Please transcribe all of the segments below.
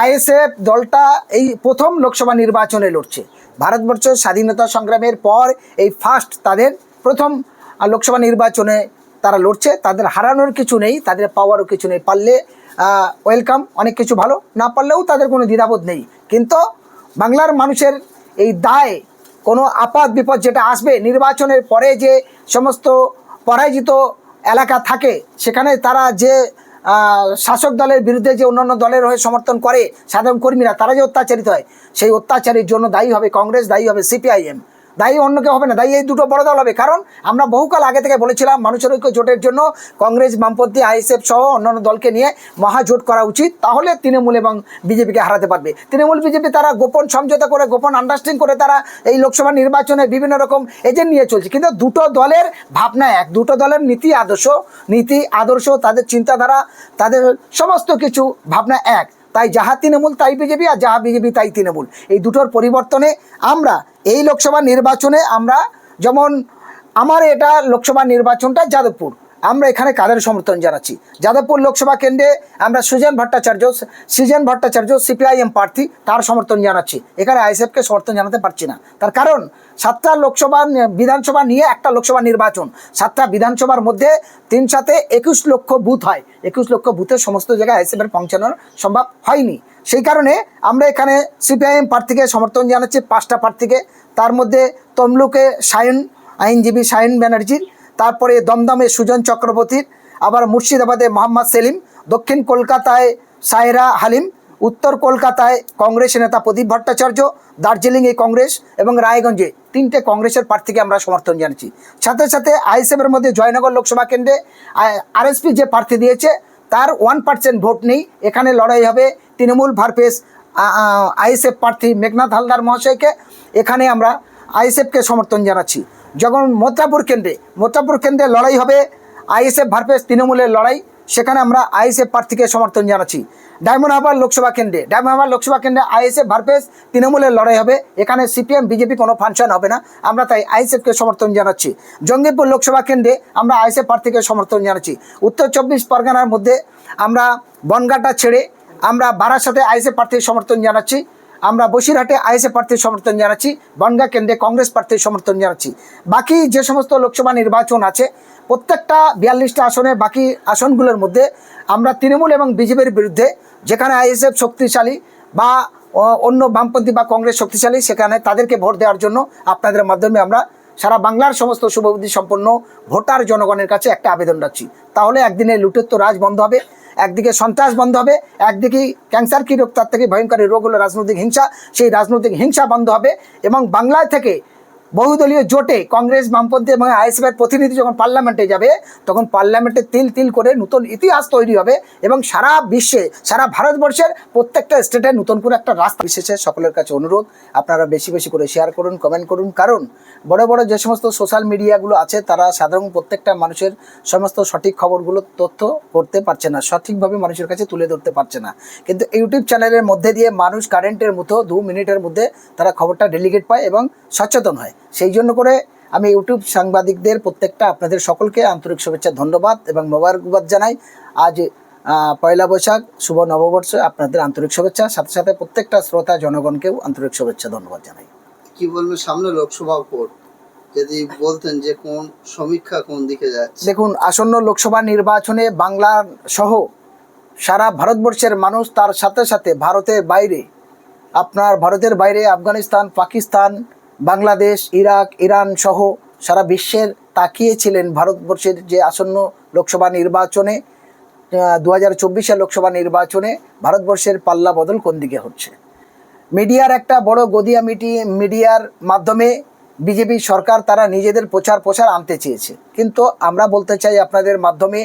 ISF দলটা এই প্রথম লোকসভা নির্বাচনে লড়ছে। ভারতবর্ষের স্বাধীনতা সংগ্রামের পর এই ফার্স্ট তাদের প্রথম লোকসভা নির্বাচনে তারা লড়ছে। তাদের হারানোর কিছু নেই, তাদের পাওয়ারও কিছু নেই। পারলে ওয়েলকাম অনেক কিছু ভালো। না পারলেও তাদের কোনো দ্বিধাবোধ নেই। কিন্তু বাংলার মানুষের এই দায়, কোনো আপাত বিপদ যেটা আসবে, নির্বাচনের পরে যে সমস্ত পরাজিত এলাকা থাকে, সেখানে তারা যে শাসক দলের বিরুদ্ধে যে অন্যান্য দলের হয়ে সমর্থন করে সাধারণ কর্মীরা তারা যে অত্যাচারিত হয়। সেই অত্যাচারের জন্য দায়ী হবে কংগ্রেস, দায়ী হবে সিপিআইএম। দায়ী অন্য কেউ হবে না, দায়ী এই দুটো বড় দল হবে। কারণ আমরা বহুকাল আগে থেকে বলেছিলাম মানুষের ঐক্য জোটের জন্য কংগ্রেস, বামপন্থী, আইএসএফ সহ অন্যান্য দলকে নিয়ে মহাজোট করা উচিত। তাহলে তৃণমূল এবং বিজেপিকে হারাতে পারবে। তৃণমূল, বিজেপি তারা গোপন সমঝোতা করে, গোপন আন্ডারস্ট্যান্ডিং করে তারা এই লোকসভা নির্বাচনে বিভিন্ন রকম এজেন্ট নিয়ে চলছে। কিন্তু দুটো দলের ভাবনা এক। দুটো দলের নীতি আদর্শ নীতি আদর্শ, তাদের চিন্তাধারা, তাদের সমস্ত কিছু ভাবনা এক। তাই যাহা তৃণমূল তাই বিজেপি আর যাহা বিজেপি তাই তৃণমূল। এই দুটোর পরিবর্তনে আমরা এই লোকসভা নির্বাচনে আমরা যেমন আমার এটা লোকসভা নির্বাচনটা যাদবপুর। আমরা এখানে কাদের সমর্থন জানাচ্ছি? যাদবপুর লোকসভা কেন্দ্রে আমরা সুজন ভট্টাচার্য, সৃজন ভট্টাচার্য, সিপিআইএম প্রার্থী, তার সমর্থন জানাচ্ছি। এখানে আইএসএফকে সমর্থন জানাতে পারছি না। তার কারণ, সাতটা লোকসভা বিধানসভা নিয়ে একটা লোকসভা নির্বাচন। সাতটা বিধানসভার মধ্যে তিন সাথে একুশ লক্ষ বুথ হয়। একুশ লক্ষ বুথের সমস্ত জায়গায় আইএসএফের পৌঁছানোর সম্ভব হয়নি। সেই কারণে আমরা এখানে সিপিআইএম প্রার্থীকে সমর্থন জানাচ্ছি, পাঁচটা প্রার্থীকে। তার মধ্যে তমলুকে সায়ন আইনজীবী সায়ন ব্যানার্জির তারপরে দমদমে সুজন চক্রবর্তীর আবার মুর্শিদাবাদে মোহাম্মদ সেলিম, দক্ষিণ কলকাতায় সায়রা হালিম, উত্তর কলকাতায় কংগ্রেস নেতা প্রদীপ ভট্টাচার্য দার্জিলিংয়ে কংগ্রেস এবং রায়গঞ্জে তিনটে কংগ্রেসের প্রার্থীকে আমরা সমর্থন জানাচ্ছি। সাথে সাথে আইএসএফের মধ্যে জয়নগর লোকসভা কেন্দ্রে আরএসপি যে প্রার্থী দিয়েছে, তার ওয়ান পার্সেন্ট ভোট নেই। এখানে লড়াই হবে তৃণমূল ভারপেস আইএসএফ প্রার্থী মেঘনাথ হালদার মহাশয়কে। এখানে আমরা আইএসএফকে সমর্থন জানাচ্ছি। যখন মোত্রাপুর কেন্দ্রে মোত্রাপুর কেন্দ্রে লড়াই হবে, আইএসএফ ভারপেস তৃণমূলের লড়াই, সেখানে আমরা আইএসএফ প্রার্থীকে সমর্থন জানাচ্ছি। ডায়মন্ড হারবার লোকসভা কেন্দ্রে, ডায়মন্ড হারবার লোকসভা কেন্দ্রে আইএসএফ ভারপেস তৃণমূলের লড়াই হবে, এখানে সিপিএম, বিজেপি কোনো ফাংশন হবে না, আমরা তাই আইএসএফকে সমর্থন জানাচ্ছি। জঙ্গিপুর লোকসভা কেন্দ্রে আমরা আইএসএফ প্রার্থীকে সমর্থন জানাচ্ছি। উত্তর চব্বিশ পরগনার মধ্যে আমরা বনগাটা ছেড়ে আমরা বারাসাতে আইএসএফ প্রার্থীর সমর্থন জানাচ্ছি। আমরা বসিরহাটে আইএসএফ প্রার্থীর সমর্থন জানাচ্ছি, বনগা কেন্দ্রে কংগ্রেস প্রার্থীর সমর্থন জানাচ্ছি। বাকি যে সমস্ত লোকসভা নির্বাচন আছে, প্রত্যেকটা বিয়াল্লিশটা আসনে, বাকি আসনগুলোর মধ্যে আমরা তৃণমূল এবং বিজেপির বিরুদ্ধে যেখানে আইএসএফ শক্তিশালী বা অন্য বামপন্থী বা কংগ্রেস শক্তিশালী, সেখানে তাদেরকে ভোট দেওয়ার জন্য আপনাদের মাধ্যমে আমরা সারা বাংলার সমস্ত শুভবুদ্ধি সম্পন্ন ভোটার জনগণের কাছে একটা আবেদন রাখছি। তাহলে একদিনে লুটের তো রাজ বন্ধ হবে। একদিকে সন্ত্রাস বন্ধ হবে, একদিকে ক্যান্সার কি রোগ, তার থেকে ভয়ঙ্কর রোগ হলো রাজনৈতিক হিংসা। সেই রাজনৈতিক হিংসা বন্ধ হবে এবং বাংলা থেকে বহুদলীয় জোটে কংগ্রেস, বামপন্থী এবং আইএসএফের প্রতিনিধি যখন পার্লামেন্টে যাবে, তখন পার্লামেন্টে তিল তিল করে নতুন ইতিহাস তৈরি হবে এবং সারা বিশ্বে, সারা ভারতবর্ষের প্রত্যেকটা স্টেটে নতুন করে একটা রাস্তা বিশেষে সকলের কাছে অনুরোধ। আপনারা বেশি বেশি করে শেয়ার করুন কমেন্ট করুন। কারণ বড় বড় যে সমস্ত সোশ্যাল মিডিয়াগুলো আছে, তারা সাধারণ প্রত্যেকটা মানুষের সমস্ত সঠিক খবরগুলো তথ্য করতে পারছে না, সঠিকভাবে মানুষের কাছে তুলে ধরতে পারছে না। কিন্তু ইউটিউব চ্যানেলের মধ্যে দিয়ে মানুষ কারেন্টের মতো দু মিনিটের মধ্যে তারা খবরটা ডেলিগেট পায় এবং সচেতন হয়। সেই জন্য করে আমি ইউটিউব সাংবাদিকদের প্রত্যেকটা আপনাদের সকলকে আন্তরিক শুভেচ্ছা ধন্যবাদ এবং মোবারকবাদ জানাই। আজ পয়লা বৈশাখ শুভ নববর্ষ আপনাদের আন্তরিক শুভেচ্ছা। সাথে সাথে প্রত্যেকটা শ্রোতা জনগণকেও আন্তরিক শুভেচ্ছা ধন্যবাদ জানাই। কি বলব সামনে লোকসভা ভোট। যদি বলতেন যে কোন সমীক্ষা কোন দিকে যাচ্ছে? দেখুন আসন্ন লোকসভা নির্বাচনে বাংলার সহ সারা ভারতবর্ষের মানুষ তার সাথে সাথে ভারতের বাইরে আপনার ভারতের বাইরে আফগানিস্তান পাকিস্তান বাংলাদেশ, ইরাক, ইরান সহ সারা বিশ্বের তাকিয়েছিলেন ভারতবর্ষের যে আসন্ন লোকসভা নির্বাচনে দু হাজার চব্বিশের লোকসভা নির্বাচনে ভারতবর্ষের পাল্লা বদল কোন দিকে হচ্ছে? মিডিয়ার একটা বড় গদিয়া মিটি, মিডিয়ার মাধ্যমে বিজেপি সরকার তারা নিজেদের প্রচার প্রসার আনতে চেয়েছে। কিন্তু আমরা বলতে চাই আপনাদের মাধ্যমে,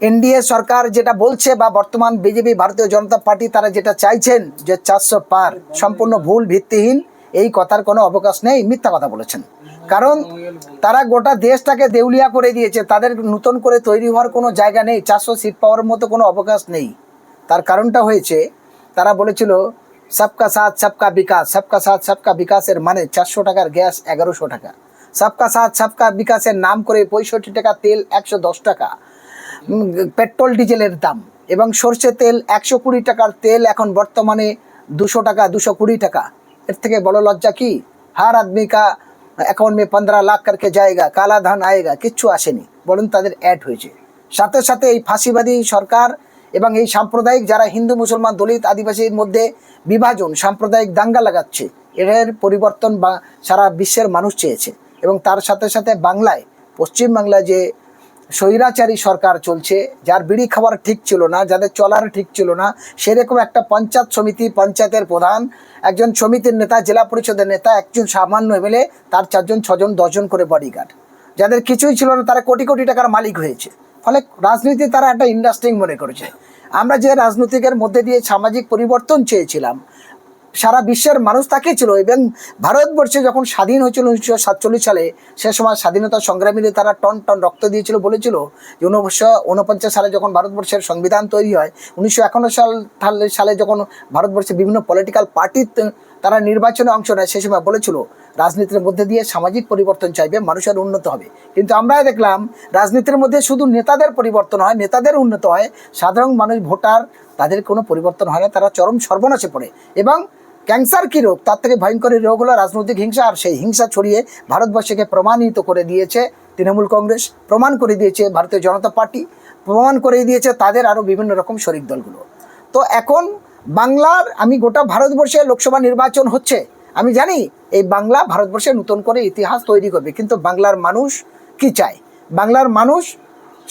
এনডিএ সরকার যেটা বলছে বা বর্তমান বিজেপি, ভারতীয় জনতা পার্টি তারা যেটা চাইছেন যে চারশো পার, সম্পূর্ণ ভুল ভিত্তিহীন এই কথার কোনো অবকাশ নেই, মিথ্যা কথা বলেছেন। কারণ তারা গোটা দেশটাকে দেউলিয়া করে দিয়েছে, তাদের নতুন করে তৈরি হওয়ার কোনো জায়গা নেই, চারশো সিট পাওয়ার মতো কোনো অবকাশ নেই। তার কারণটা হয়েছে, তারা বলেছিল, সবকা সাথ, সবকা বিকাশ, সবকা সাথ, সবকা বিকাশের মানে চারশো টাকার গ্যাস এগারোশো টাকা। সবকা সাথ, সবকা বিকাশের নাম করে পঁয়ষট্টি টাকা তেল একশো দশ টাকা পেট্রোল, ডিজেলের দাম। এবং সর্ষে তেল একশো কুড়ি টাকার তেল এখন বর্তমানে দুশো টাকা, দুশো কুড়ি টাকা। এর থেকে বড় লজ্জা কি? হার আদমি কা অ্যাকাউন্ট মে পনেরো লাখ করকে যায়গা, কালা ধান আয়েগা, কিচ্ছু আসেনি। বলুন তাদের অ্যাড হয়েছে। সাথে সাথে এই ফাঁসিবাদী সরকার এবং এই সাম্প্রদায়িক যারা হিন্দু, মুসলমান, দলিত, আদিবাসীর মধ্যে বিভাজন, সাম্প্রদায়িক দাঙ্গা লাগাচ্ছে এর পরিবর্তন বা সারা বিশ্বের মানুষ চেয়েছে। এবং তার সাথে সাথে বাংলায়, পশ্চিমবাংলায় যে স্বৈরাচারী সরকার চলছে, যার বিড়ি খাবার ঠিক ছিল না, যাদের চলার ঠিক ছিল না, সেরকম একটা পঞ্চায়েত সমিতি, পঞ্চায়েতের প্রধান, একজন সমিতির নেতা, জেলা পরিষদের নেতা, একজন সামান্য এমএলএ, তার চারজন, ছজন, দশজন করে বডিগার্ড যাদের কিছুই ছিল না, তারা কোটি কোটি টাকার মালিক হয়েছে। ফলে রাজনীতি তারা একটা ইন্ডাস্ট্রিং মনে করেছে। আমরা যে রাজনীতিকের মধ্যে দিয়ে সামাজিক পরিবর্তন চেয়েছিলাম সারা বিশ্বের মানুষ তাকেই ছিল এবং ভারতবর্ষে যখন স্বাধীন হয়েছিল উনিশশো সাতচল্লিশ সালে, সে সময় স্বাধীনতা সংগ্রামীদের তারা টন টন রক্ত দিয়েছিল, বলেছিল যে উনিশশো উনপঞ্চাশ সালে যখন ভারতবর্ষের সংবিধান তৈরি হয়, উনিশশো সাল- সালে যখন ভারতবর্ষে বিভিন্ন পলিটিক্যাল পার্টি তারা নির্বাচনে অংশ নেয়, সে সময় বলেছিল, রাজনীতির মধ্যে দিয়ে সামাজিক পরিবর্তন চাইবে, মানুষের উন্নত হবে। কিন্তু আমরা দেখলাম, রাজনীতির মধ্যে শুধু নেতাদের পরিবর্তন হয়, নেতাদের উন্নত হয়। সাধারণ মানুষ, ভোটার, তাদের কোনো পরিবর্তন হয় না, তারা চরম সর্বনাশে পড়ে। এবং ক্যান্সার কী রোগ? তার থেকে ভয়ঙ্কর রোগ হলো রাজনৈতিক হিংসা আর সেই হিংসা ছড়িয়ে ভারতবর্ষকে প্রমাণিত করে দিয়েছে তৃণমূল কংগ্রেস, প্রমাণ করে দিয়েছে ভারতীয় জনতা পার্টি, প্রমাণ করে দিয়েছে তাদের আরও বিভিন্ন রকম শরিক দলগুলো। তো এখন বাংলার, আমি গোটা ভারতবর্ষে লোকসভা নির্বাচন হচ্ছে, আমি জানি এই বাংলা ভারতবর্ষে নতুন করে ইতিহাস তৈরি করবে, কিন্তু বাংলার মানুষ কি চায়? বাংলার মানুষ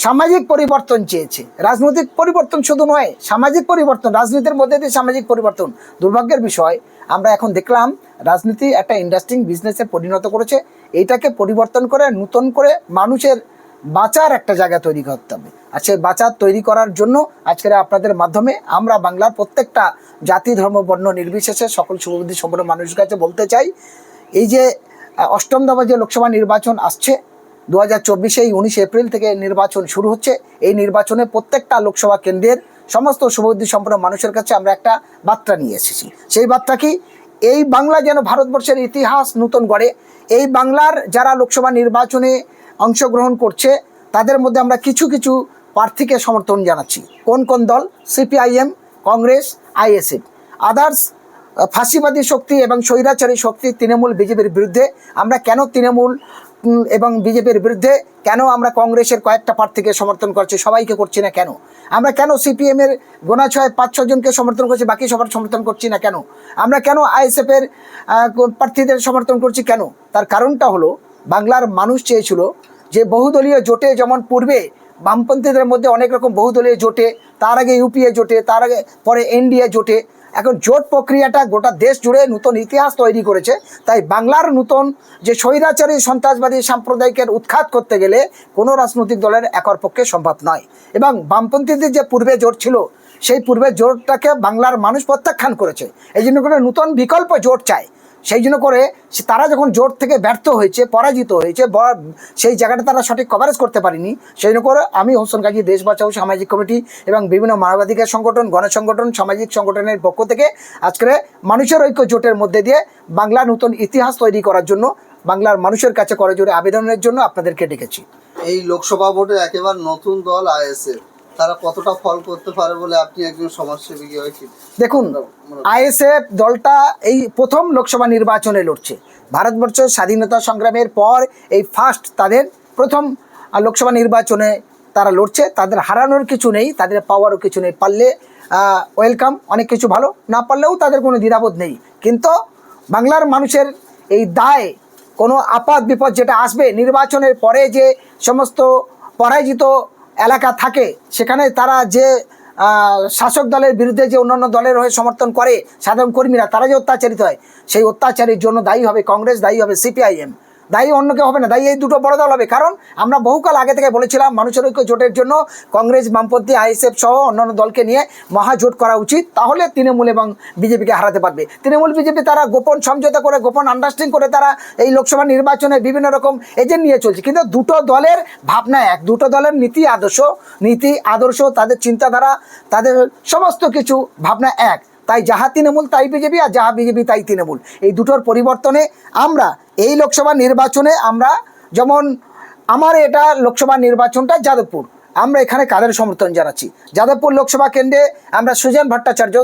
সামাজিক পরিবর্তন চেয়েছে। রাজনৈতিক পরিবর্তন শুধু নয়, সামাজিক পরিবর্তন, রাজনীতির মধ্যে দিয়ে সামাজিক পরিবর্তন দুর্ভাগ্যের বিষয়। আমরা এখন দেখলাম, রাজনীতি একটা ইন্ডাস্ট্রিং বিজনেসে পরিণত করেছে। এইটাকে পরিবর্তন করে, নতুন করে মানুষের বাঁচার একটা জায়গা তৈরি করতে হবে। আর সেই বাঁচার তৈরি করার জন্য আজকের আপনাদের মাধ্যমে আমরা বাংলার প্রত্যেকটা জাতি, ধর্ম, বর্ণ নির্বিশেষে সকল শুভবুদ্ধি সম্পন্ন মানুষের কাছে বলতে চাই, এই যে অষ্টম দফা যে লোকসভা নির্বাচন আসছে দু হাজার চব্বিশে উনিশ এপ্রিল থেকে নির্বাচন শুরু হচ্ছে। এই নির্বাচনে প্রত্যেকটা লোকসভা কেন্দ্রের সমস্ত শুভবুদ্ধি সম্পন্ন মানুষের কাছে আমরা একটা বার্তা নিয়ে এসেছি। সেই বার্তা কি? এই বাংলা যেন ভারতবর্ষের ইতিহাস নতুন গড়ে, এই বাংলার যারা লোকসভা নির্বাচনে অংশগ্রহণ করছে, তাদের মধ্যে আমরা কিছু কিছু প্রার্থীকে সমর্থন জানাচ্ছি। কোন কোন দল? CPIM, Congress, ISF. আদার্স, ফাঁসিবাদী শক্তি এবং স্বৈরাচারী শক্তি তৃণমূল, বিজেপির বিরুদ্ধে আমরা কেন তৃণমূল এবং বিজেপির বিরুদ্ধে কেন আমরা কংগ্রেসের কয়েকটা প্রার্থীকে সমর্থন করছি? সবাইকে করছি না কেন? আমরা কেন সিপিএমের গোনা ছয় পাঁচ ছজনকে সমর্থন করছি, বাকি সবার সমর্থন করছি না কেন? আমরা কেন আইএসএফের প্রার্থীদের সমর্থন করছি কেন? তার কারণটা হলো, বাংলার মানুষ চেয়েছিল যে বহুদলীয় জোটে যেমন পূর্বে বামপন্থীদের মধ্যে অনেক রকম বহুদলীয় জোটে, তার আগে ইউপিএ জোটে, তার আগে, পরে এনডিএ জোটে এখন জোট প্রক্রিয়াটা গোটা দেশ জুড়ে নতুন ইতিহাস তৈরি করেছে। তাই বাংলার নতুন যে স্বৈরাচারী সন্ত্রাসবাদী সাম্প্রদায়িকের উৎখাত করতে গেলে কোনো রাজনৈতিক দলের একর পক্ষে সম্ভব নয়। এবং বামপন্থীদের যে পূর্বে জোট ছিল, সেই পূর্বে জোটটাকে বাংলার মানুষ প্রত্যাখ্যান করেছে। এই জন্য করে নতুন বিকল্প জোট চায় সেই জন্য করে তারা যখন জোট থেকে ব্যর্থ হয়েছে, পরাজিত হয়েছে সেই জায়গাটা তারা সঠিক কভারেজ করতে পারেনি, সেই জন্য করে আমি হোসেন গাজী দেশ বাঁচাও সামাজিক কমিটি এবং বিভিন্ন মানবাধিকার সংগঠন, গণসংগঠন, সামাজিক সংগঠনের পক্ষ থেকে আজকে মানুষের ঐক্য জোটের মধ্যে দিয়ে বাংলা নতুন ইতিহাস তৈরি করার জন্য, বাংলার মানুষের কাছে করে জোরে আবেদনের জন্য আপনাদেরকে ডেকেছি। এই লোকসভা ভোটে একেবারে নতুন দল আইএসএফ তারা কতটা ফল করতে পারে বলে আপনি একজন সমাজসেবী হয়েছে দেখুন আইএসএফ দলটা এই প্রথম লোকসভা নির্বাচনে লড়ছে। ভারতবর্ষের স্বাধীনতা সংগ্রামের পর এই ফার্স্ট তাদের প্রথম লোকসভা নির্বাচনে তারা লড়ছে। তাদের হারানোর কিছু নেই তাদের পাওয়ারও কিছু নেই। পারলে ওয়েলকাম অনেক কিছু ভালো। না পারলেও তাদের কোনো দ্বিধাবোধ নেই। কিন্তু বাংলার মানুষের এই দায় কোনো আপাত বিপদ যেটা আসবে নির্বাচনের পরে যে সমস্ত পরাজিত এলাকা থাকে, সেখানে তারা যে শাসক দলের বিরুদ্ধে যে অন্যান্য দলের হয়ে সমর্থন করে সাধারণ কর্মীরা তারা যে অত্যাচারিত হয়। সেই অত্যাচারের জন্য দায়ী হবে কংগ্রেস, দায়ী হবে সিপিআইএম। দায়ী অন্য কেউ হবে না, দায়ী এই দুটো বড় দল হবে। কারণ আমরা বহুকাল আগে থেকে বলেছিলাম মানুষের ঐক্য জোটের জন্য কংগ্রেস, বামপন্থী, আইএসএফ সহ অন্যান্য দলকে নিয়ে মহাজোট করা উচিত। তাহলে তৃণমূল এবং বিজেপিকে হারাতে পারবে। তৃণমূল, বিজেপি তারা গোপন সমঝোতা করে, গোপন আন্ডারস্ট্যান্ডিং করে তারা এই লোকসভা নির্বাচনে বিভিন্ন রকম এজেন্ট নিয়ে চলছে। কিন্তু দুটো দলের ভাবনা এক। দুটো দলের নীতি আদর্শ নীতি আদর্শ, তাদের চিন্তাধারা, তাদের সমস্ত কিছু ভাবনা এক। তাই যাহা তৃণমূল তাই বিজেপি আর যাহা বিজেপি তাই তৃণমূল। এই দুটোর পরিবর্তনে আমরা এই লোকসভা নির্বাচনে আমরা যেমন আমার এটা লোকসভা নির্বাচনটা যাদবপুর। আমরা এখানে কাদের সমর্থন জানাচ্ছি? যাদবপুর লোকসভা কেন্দ্রে আমরা সুজন ভট্টাচার্য,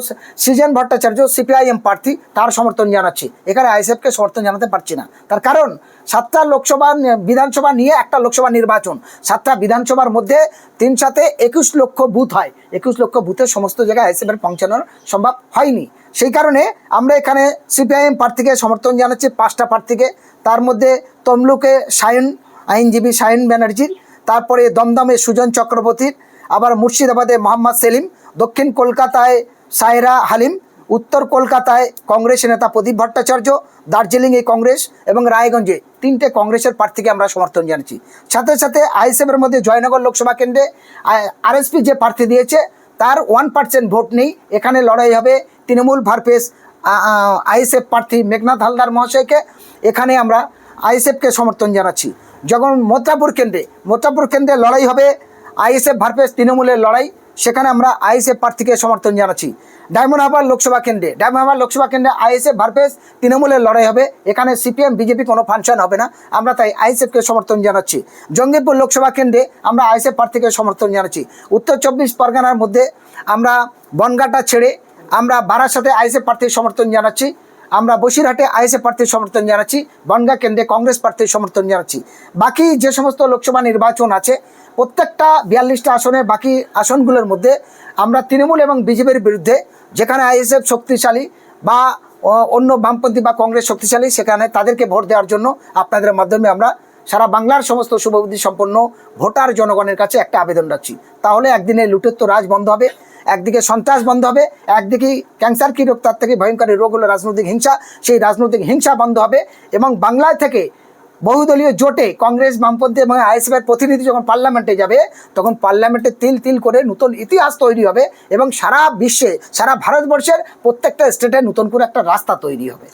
সৃজন ভট্টাচার্য, সিপিআইএম প্রার্থী, তার সমর্থন জানাচ্ছি। এখানে আইএসএফকে সমর্থন জানাতে পারছি না। তার কারণ, সাতটা লোকসভা বিধানসভা নিয়ে একটা লোকসভা নির্বাচন। সাতটা বিধানসভার মধ্যে তিন সাথে একুশ লক্ষ বুথ হয়। একুশ লক্ষ বুথের সমস্ত জায়গায় আইএসএফের পৌঁছানোর সম্ভব হয়নি। সেই কারণে আমরা এখানে সিপিআইএম প্রার্থীকে সমর্থন জানাচ্ছি, পাঁচটা প্রার্থীকে। তার মধ্যে তমলুকে সায়ন আইনজীবী সায়ন ব্যানার্জির তারপরে দমদমে সুজন চক্রবর্তীর আবার মুর্শিদাবাদে মোহাম্মদ সেলিম, দক্ষিণ কলকাতায় সায়রা হালিম, উত্তর কলকাতায় কংগ্রেস নেতা প্রদীপ ভট্টাচার্য দার্জিলিংয়ে কংগ্রেস এবং রায়গঞ্জে তিনটে কংগ্রেসের প্রার্থীকে আমরা সমর্থন জানাচ্ছি। সাথে সাথে আইএসএফের মধ্যে জয়নগর লোকসভা কেন্দ্রে আরএসপি যে প্রার্থী দিয়েছে, তার ওয়ান পার্সেন্ট ভোট নেই। এখানে লড়াই হবে তৃণমূল ভারপেস আইএসএফ প্রার্থী মেঘনাথ হালদার মহাশয়কে। এখানে আমরা আইএসএফকে সমর্থন জানাচ্ছি। যখন মোত্রাপুর কেন্দ্রে মোত্রাপুর কেন্দ্রে লড়াই হবে, আইএসএফ ভারপেস তৃণমূলের লড়াই, সেখানে আমরা আইএসএফ প্রার্থীকে সমর্থন জানাচ্ছি। ডায়মন্ড হারবার লোকসভা কেন্দ্রে, ডায়মন্ড হারবার লোকসভা কেন্দ্রে আইএসএফ ভারপেস তৃণমূলের লড়াই হবে, এখানে সিপিএম, বিজেপি কোনো ফাংশন হবে না, আমরা তাই আইএসএফকে সমর্থন জানাচ্ছি। জঙ্গিপুর লোকসভা কেন্দ্রে আমরা আইএসএফ প্রার্থীকে সমর্থন জানাচ্ছি। উত্তর চব্বিশ পরগনার মধ্যে আমরা বনগাটা ছেড়ে আমরা বারাসাতে আইএসএফ প্রার্থীর সমর্থন জানাচ্ছি। আমরা বসিরহাটে আইএসএ প্রার্থীর সমর্থন জানাচ্ছি, বনগা কেন্দ্রে কংগ্রেস প্রার্থীর সমর্থন জানাচ্ছি। বাকি যে সমস্ত লোকসভা নির্বাচন আছে, প্রত্যেকটা বিয়াল্লিশটা আসনে, বাকি আসনগুলোর মধ্যে আমরা তৃণমূল এবং বিজেপির বিরুদ্ধে যেখানে আইএসএফ শক্তিশালী বা অন্য বামপন্থী বা কংগ্রেস শক্তিশালী, সেখানে তাদেরকে ভোট দেওয়ার জন্য আপনাদের মাধ্যমে আমরা সারা বাংলার সমস্ত শুভবুদ্ধি সম্পন্ন ভোটার জনগণের কাছে একটা আবেদন রাখছি। তাহলে একদিনে লুটের তো রাজ বন্ধ হবে, একদিকে সন্ত্রাস বন্ধ হবে, একদিকে ক্যান্সার কী রোগ, তার থেকে ভয়ঙ্কর রোগ হলো রাজনৈতিক হিংসা। সেই রাজনৈতিক হিংসা বন্ধ হবে এবং বাংলায় থেকে বহুদলীয় জোটে কংগ্রেস, বামপন্থী এবং আইএসএফের প্রতিনিধি যখন পার্লামেন্টে যাবে, তখন পার্লামেন্টে তিল তিল করে নতুন ইতিহাস তৈরি হবে এবং সারা বিশ্বে, সারা ভারতবর্ষের প্রত্যেকটা স্টেটে নতুন করে একটা রাস্তা তৈরি হবে।